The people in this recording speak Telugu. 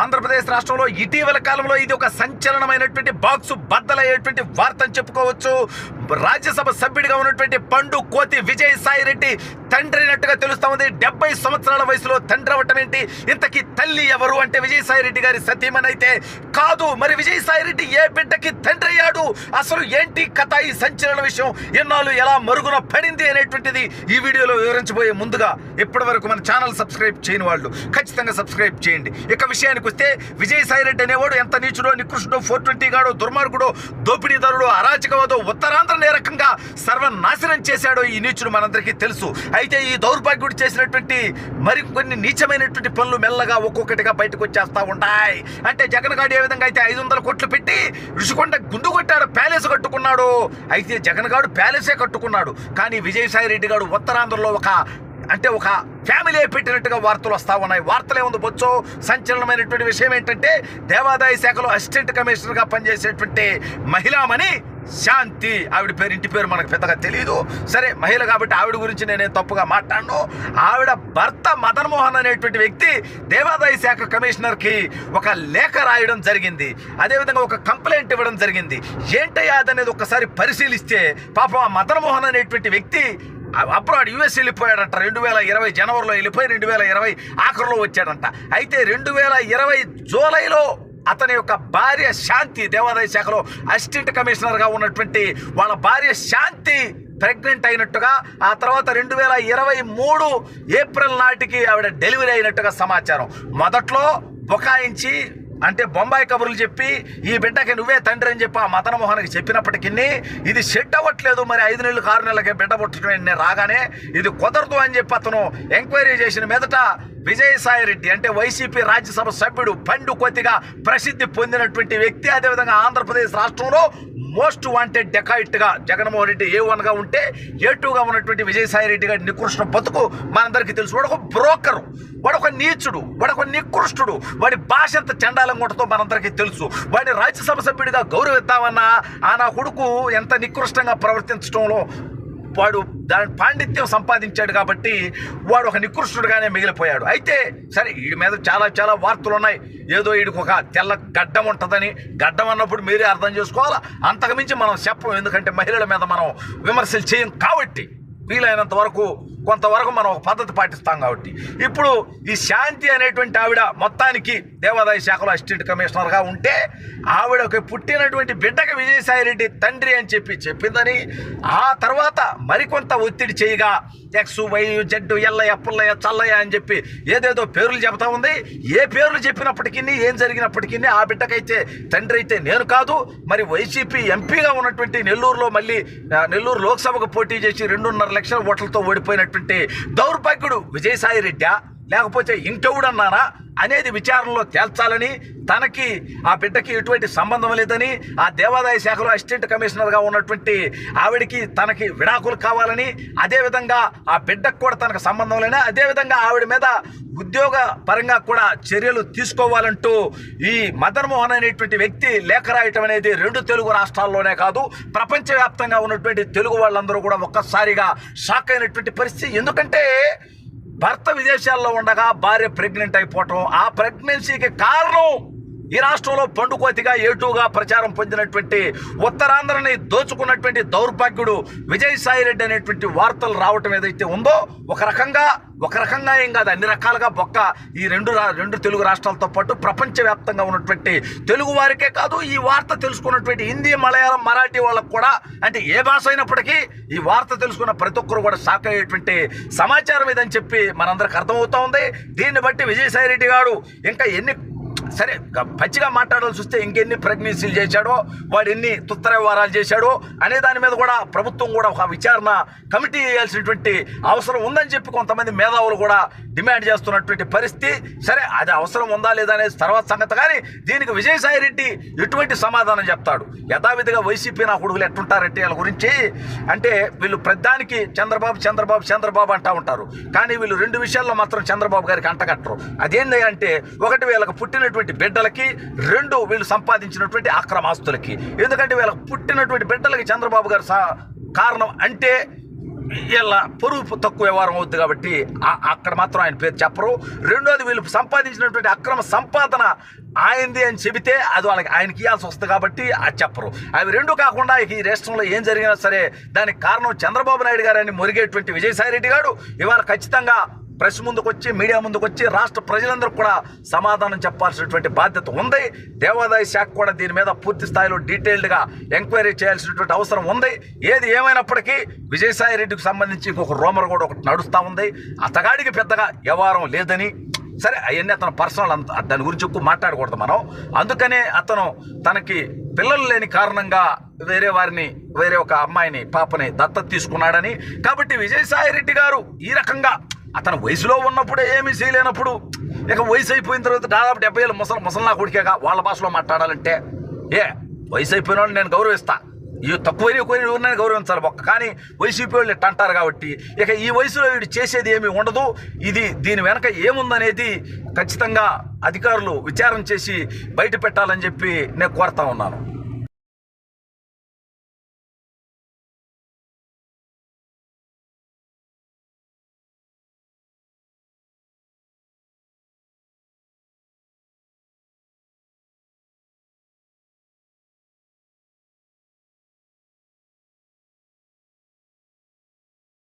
ఆంధ్రప్రదేశ్ రాష్ట్రంలో ఇటీవల కాలంలో ఇది ఒక సంచలనమైనటువంటి బాక్సు బద్దలయ్యేటువంటి వార్త అని చెప్పుకోవచ్చు. రాజ్యసభ సభ్యుడిగా ఉన్నటువంటి పండు కోతి విజయ్ సాయి రెడ్డి తండ్రి అయినట్టుగా తెలుస్తా ఉంది. డెబ్బై సంవత్సరాల వయసులో తండ్రి అవ్వటం ఏంటి? ఇంతకీ తల్లి ఎవరు అంటే విజయసాయి రెడ్డి గారి సతీమణి అయితే కాదు మరి విజయసాయి రెడ్డి ఏ బిడ్డకి తండ్రి అయ్యాడు? అసలు ఏంటి కథ ఈ సంచలన విషయం? ఎన్నాళ్ళు ఎలా మరుగున పడింది అనేటువంటిది ఈ వీడియోలో వివరించబోయే ముందుగా ఇప్పటి వరకు మన ఛానల్ సబ్స్క్రైబ్ చేయని వాళ్ళు ఖచ్చితంగా సబ్స్క్రైబ్ చేయండి. ఇక విషయానికి వస్తే విజయసాయి రెడ్డి అనేవాడు ఎంత నీచుడో నికృష్టుడో ఫోర్ ట్వంటీ గాడో దుర్మార్గుడో దోపిడీదారుడు అరాచకవాదో ఉత్తరాంధ్ర ఏ రకంగా సర్వనాశనం చేశాడో ఈ నీచుడు మనందరికీ తెలుసు. అయితే ఈ దౌర్భాగ్యుడు చేసినటువంటి మరికొన్ని నీచమైనటువంటి పనులు మెల్లగా ఒక్కొక్కటిగా బయటకు వచ్చేస్తా ఉంటాయి. అంటే జగన్ గాడు ఏ విధంగా అయితే ఐదు వందల కోట్లు పెట్టి ఋషికొండ గుండు కొట్టాడు ప్యాలెస్ కట్టుకున్నాడు. అయితే జగన్ గాడు ప్యాలెసే కట్టుకున్నాడు. కానీ విజయసాయి రెడ్డి గారు ఉత్తరాంధ్రలో ఒక అంటే ఒక ఫ్యామిలీ పెట్టినట్టుగా వార్తలు వస్తూ ఉన్నాయి. వార్తలే ఉంది బొచ్చో. సంచలనమైనటువంటి విషయం ఏంటంటే దేవాదాయ శాఖలో అసిస్టెంట్ కమిషనర్గా పనిచేసేటువంటి మహిళామణి శాంతి. ఆవిడ పేరు ఇంటి పేరు మనకు పెద్దగా తెలియదు సరే మహిళ కాబట్టి ఆవిడ గురించి నేనే తప్పుగా మాట్లాడను. ఆవిడ భర్త మదన్ మోహన్ అనేటువంటి వ్యక్తి దేవాదాయ శాఖ కమిషనర్కి ఒక లేఖ రాయడం జరిగింది. అదేవిధంగా ఒక కంప్లైంట్ ఇవ్వడం జరిగింది. ఏంటయ్యా అదనేది ఒకసారి పరిశీలిస్తే పాపం ఆ మదన్ మోహన్ అనేటువంటి వ్యక్తి అబ్రాడ్ యుఎస్ వెళ్ళిపోయాడంట. రెండు వేల ఇరవై జనవరిలో వెళ్ళిపోయి రెండు వేల ఇరవై ఆఖరిలో వచ్చాడంట. అయితే రెండు వేల ఇరవై జూలైలో అతని యొక్క భార్య శాంతి దేవాదాయ శాఖలో అసిస్టెంట్ కమిషనర్గా ఉన్నటువంటి వాళ్ళ భార్య శాంతి ప్రెగ్నెంట్ అయినట్టుగా ఆ తర్వాత రెండు వేల ఇరవై మూడు ఏప్రిల్ నాటికి ఆవిడ డెలివరీ అయినట్టుగా సమాచారం. మొదట్లో బొకాయించి అంటే బొంబాయి కబుర్లు చెప్పి ఈ బిడ్డకి నువ్వే తండ్రి అని చెప్పి ఆ మదన మోహన్కి చెప్పినప్పటికీ ఇది సెట్ అవ్వట్లేదు మరి ఐదు నెలలు ఆరు నెలలకి బిడ్డ పుట్టడం రాగానే ఇది కుదరదు అని చెప్పి అతను ఎంక్వైరీ చేసిన మీదట విజయసాయి రెడ్డి అంటే వైసీపీ రాజ్యసభ సభ్యుడు పండు కొద్దిగా ప్రసిద్ధి పొందినటువంటి వ్యక్తి. అదేవిధంగా ఆంధ్రప్రదేశ్ రాష్ట్రంలో మోస్ట్ వాంటెడ్ డెకాయిట్గా జగన్మోహన్ రెడ్డి ఏ వన్గా ఉంటే ఏ టూగా ఉన్నటువంటి విజయసాయి రెడ్డి గారి నికృష్ణ బతుకు మనందరికీ తెలుసు. వాడు ఒక బ్రోకరు వాడు ఒక నీచుడు వాడు ఒక నికృష్టుడు వాడి భాష ఎంత చండాలంగా ఉంటుందో మనందరికీ తెలుసు. వాడిని రాజ్యసభ సభ్యుడిగా గౌరవిద్దామన్నా ఆ నా కొడుకు ఎంత నికృష్టంగా ప్రవర్తించడంలో వాడు దాని పాండిత్యం సంపాదించాడు కాబట్టి వాడు ఒక నికృష్టుడుగానే మిగిలిపోయాడు. అయితే సరే వీడి మీద చాలా చాలా వార్తలు ఉన్నాయి ఏదో వీడికి ఒక తెల్ల గడ్డం ఉంటుందని గడ్డం అన్నప్పుడు మీరే అర్థం చేసుకోవాలి? అంతకుమించి మనం చెప్పం ఎందుకంటే మహిళల మీద మనం విమర్శలు చేయం కాబట్టి వీలైనంత వరకు కొంతవరకు మనం ఒక పద్ధతి పాటిస్తాం కాబట్టి. ఇప్పుడు ఈ శాంతి అనేటువంటి ఆవిడ మొత్తానికి దేవాదాయ శాఖలో అసిస్టెంట్ కమిషనర్గా ఉంటే ఆవిడకి పుట్టినటువంటి బిడ్డకి విజయసాయి రెడ్డి తండ్రి అని చెప్పి చెప్పిందని ఆ తర్వాత మరికొంత ఒత్తిడి చేయగా X Y Z Ellaiah Pullaiah Challaiah అని చెప్పి ఏదేదో పేర్లు చెబుతా ఉంది. ఏ పేర్లు చెప్పినప్పటికీ ఏం జరిగినప్పటికీ ఆ బిడ్డకైతే తండ్రి అయితే నేను కాదు. మరి వైసీపీ ఎంపీగా ఉన్నటువంటి నెల్లూరులో మళ్ళీ నెల్లూరు లోక్సభకు పోటీ చేసి రెండున్నర లక్షల ఓట్లతో ఓడిపోయినట్టు ఓడిపోయినటువంటి దౌర్భాగ్యుడు విజయసాయి రెడ్డా లేకపోతే ఇంకెవడన్నారా అనేది విచారణలో తేల్చాలని తనకి ఆ బిడ్డకి ఎటువంటి సంబంధం లేదని ఆ దేవాదాయ శాఖలో అసిస్టెంట్ కమిషనర్గా ఉన్నటువంటి ఆవిడకి తనకి విడాకులు కావాలని అదేవిధంగా ఆ బిడ్డకు కూడా తనకు సంబంధం లేని అదేవిధంగా ఆవిడ మీద ఉద్యోగ పరంగా కూడా చర్యలు తీసుకోవాలంటూ ఈ మదన్ మోహన్ అనేటువంటి వ్యక్తి లేఖ రాయటం అనేది రెండు తెలుగు రాష్ట్రాల్లోనే కాదు ప్రపంచవ్యాప్తంగా ఉన్నటువంటి తెలుగు వాళ్ళందరూ కూడా ఒక్కసారిగా షాక్ అయినటువంటి పరిస్థితి. ఎందుకంటే భర్త విదేశాల్లో ఉండగా భార్య ప్రెగ్నెంట్ అయిపోవటం ఆ ప్రెగ్నెన్సీకి కారణం ఈ రాష్ట్రంలో పండుకోతిగా ఏటుగా ప్రచారం పొందినటువంటి ఉత్తరాంధ్రని దోచుకున్నటువంటి దౌర్భాగ్యుడు విజయసాయి రెడ్డి అనేటువంటి వార్తలు రావటం ఏదైతే ఉందో ఒక రకంగా ఒక రకంగా ఏం కాదు అన్ని రకాలుగా బొక్క ఈ రెండు రా- రెండు తెలుగు రాష్ట్రాలతో పాటు ప్రపంచవ్యాప్తంగా ఉన్నటువంటి తెలుగు వారికే కాదు ఈ వార్త తెలుసుకున్నటువంటి హిందీ మలయాళం మరాఠీ వాళ్ళకు కూడా అంటే ఏ భాష అయినప్పటికీ ఈ వార్త తెలుసుకున్న ప్రతి ఒక్కరు కూడా షాక్ అయ్యేటువంటి సమాచారం ఇదని చెప్పి మనందరికి అర్థమవుతా ఉంది. దీన్ని బట్టి విజయసాయి రెడ్డి గారు ఇంకా ఎన్ని సరే పచ్చిగా మాట్లాడాల్సి వస్తే ఇంకెన్ని ప్రెగ్నెన్సీలు చేశాడో వాడు ఎన్ని తుత్తర వ్యవహారాలు చేశాడో అనే దాని మీద కూడా ప్రభుత్వం కూడా ఒక విచారణ కమిటీ చేయాల్సినటువంటి అవసరం ఉందని చెప్పి కొంతమంది మేధావులు కూడా డిమాండ్ చేస్తున్నటువంటి పరిస్థితి. సరే అది అవసరం ఉందా లేదా అనేది తర్వాత సంగతి. కానీ దీనికి విజయసాయి రెడ్డి ఎటువంటి సమాధానం చెప్తాడు? యథావిధిగా వైసీపీ నా కొడుకులు ఎట్టుంటారంటే వీళ్ళ గురించి? అంటే వీళ్ళు ప్రధానికి చంద్రబాబు చంద్రబాబు చంద్రబాబు అంటూ ఉంటారు. కానీ వీళ్ళు రెండు విషయాల్లో మాత్రం చంద్రబాబు గారికి అంటగట్టరు. అదేంటి అంటే ఒకటి వీళ్ళకి పుట్టినటువంటి పుట్టినటువంటి బిడ్డలకి రెండు వీళ్ళు సంపాదించినటువంటి అక్రమాస్తులకి. ఎందుకంటే వీళ్ళకి పుట్టినటువంటి బిడ్డలకి చంద్రబాబు గారు సా కారణం అంటే వీళ్ళ పొరుగు తక్కువ వ్యవహారం అవుద్ది కాబట్టి అక్కడ మాత్రం ఆయన పేరు చెప్పరు. రెండోది వీళ్ళు సంపాదించినటువంటి అక్రమ సంపాదన ఆయనది అని చెబితే అది వాళ్ళకి ఆయనకి ఇవ్వాల్సి వస్తుంది కాబట్టి అది చెప్పరు. అవి రెండు కాకుండా ఈ రాష్ట్రంలో ఏం జరిగినా సరే దానికి కారణం చంద్రబాబు నాయుడు గారని మురిగేటువంటి విజయసాయి రెడ్డి గారు. ఇవాళ ఖచ్చితంగా ప్రెస్ ముందుకు వచ్చి మీడియా ముందుకు వచ్చి రాష్ట్ర ప్రజలందరూ కూడా సమాధానం చెప్పాల్సినటువంటి బాధ్యత ఉంది. దేవాదాయ శాఖ కూడా దీని మీద పూర్తి స్థాయిలో డీటెయిల్డ్గా ఎంక్వైరీ చేయాల్సినటువంటి అవసరం ఉంది. ఏది ఏమైనప్పటికీ విజయసాయి రెడ్డికి సంబంధించి ఇంకొక రోమర్ కూడా ఒకటి నడుస్తూ ఉంది. అతగాడికి పెద్దగా వ్యవహారం లేదని. సరే అవన్నీ అతను పర్సనల్ అంత దాని గురించి ఎక్కువ మాట్లాడకూడదు మనం. అందుకనే అతను తనకి పిల్లలు లేని కారణంగా వేరే వారిని వేరే ఒక అమ్మాయిని పాపని దత్తత తీసుకున్నాడని. కాబట్టి విజయసాయి రెడ్డి గారు ఈ రకంగా అతను వయసులో ఉన్నప్పుడే ఏమీ చేయలేనప్పుడు ఇక వయసు అయిపోయిన తర్వాత దాదాపు డెబ్బై ఏళ్ళు ముసలి ముసలినా కొడికాక వాళ్ళ భాషలో మాట్లాడాలంటే ఏ వయసు అయిపోయిన వాళ్ళని నేను గౌరవిస్తా. ఈ తక్కువ ఎక్కువ ఎవరినైనా గౌరవించాలి ఒక్క. కానీ వైసీపీ వాళ్ళు ఇట్ట అంటారు కాబట్టి ఇక ఈ వయసులో వీడు చేసేది ఏమీ ఉండదు. ఇది దీని వెనక ఏముందనేది ఖచ్చితంగా అధికారులు విచారం చేసి బయట పెట్టాలని చెప్పి నేను కోరుతా ఉన్నాను.